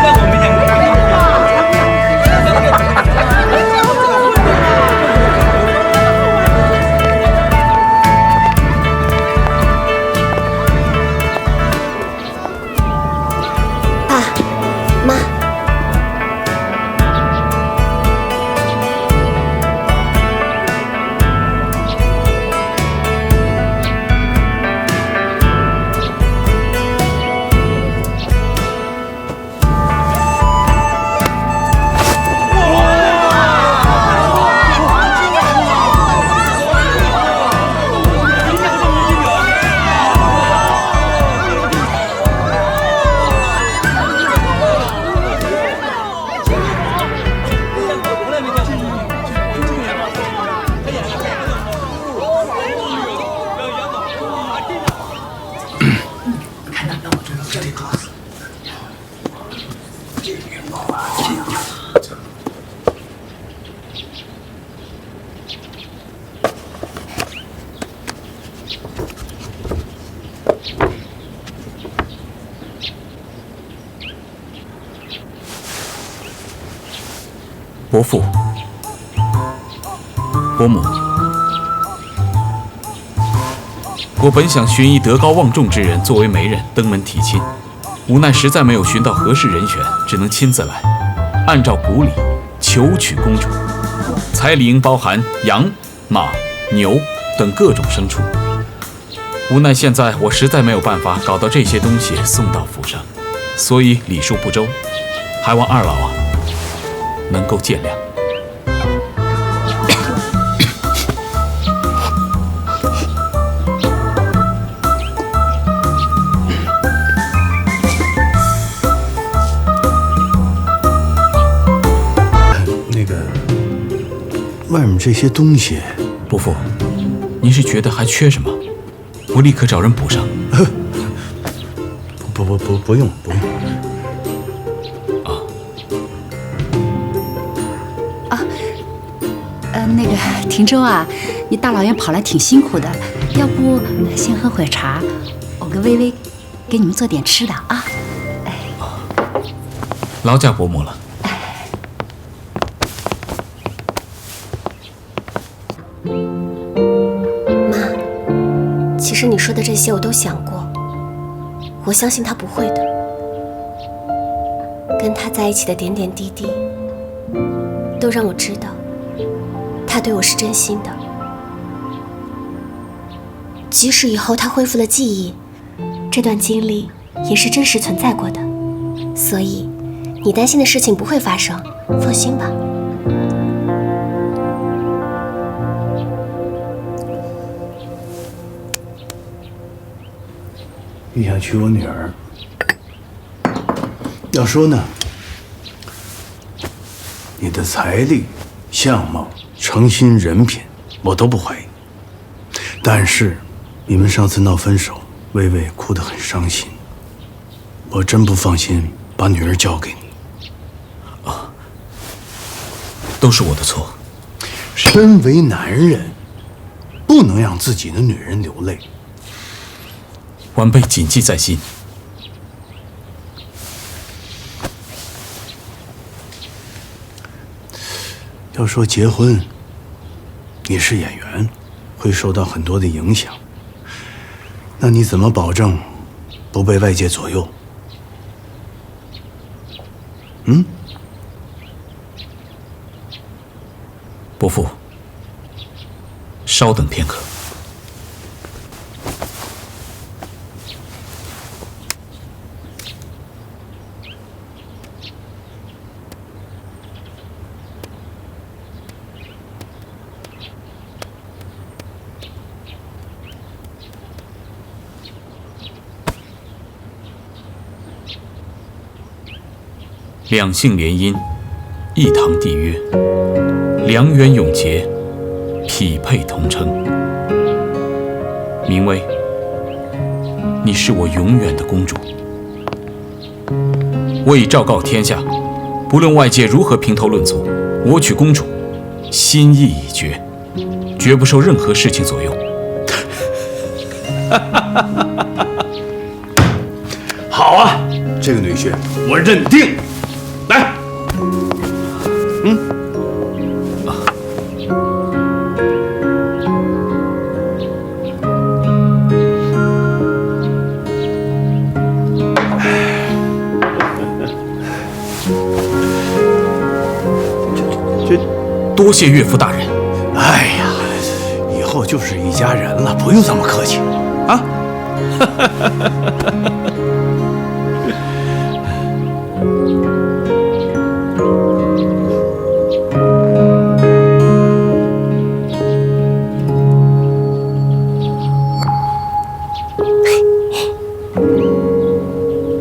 끝나고 伯父，伯母，我本想寻一德高望重之人作为媒人登门提亲，无奈实在没有寻到合适人选，只能亲自来，按照古礼求娶公主。彩礼应包含羊、马、牛等各种牲畜。无奈现在我实在没有办法搞到这些东西送到府上，所以礼数不周，还望二老啊能够见谅。外面这些东西，伯父，您是觉得还缺什么？我立刻找人补上。不不不不用不用。啊啊呃，那个廷州啊，你大老远跑来挺辛苦的，要不先喝会儿茶，我跟微微给你们做点吃的啊。哎劳驾伯母了。说的这些我都想过，我相信他不会的。跟他在一起的点点滴滴，都让我知道，他对我是真心的。即使以后他恢复了记忆，这段经历也是真实存在过的。所以，你担心的事情不会发生，放心吧。你想娶我女儿？要说呢，你的财力、相貌、诚心、人品，我都不怀疑。但是，你们上次闹分手，微微哭得很伤心，我真不放心把女儿交给你。啊都是我的错。身为男人，不能让自己的女人流泪。晚辈谨记在心。要说结婚，你是演员，会受到很多的影响。那你怎么保证不被外界左右？嗯？伯父，稍等片刻。两姓联姻，一堂缔约，良缘永结，匹配同称。明威，你是我永远的公主。我已昭告天下，不论外界如何评头论足，我娶公主，心意已决，绝不受任何事情左右。好啊，这个女婿我认定。来，这多谢岳父大人。哎呀，以后就是一家人了，不用这么客气啊。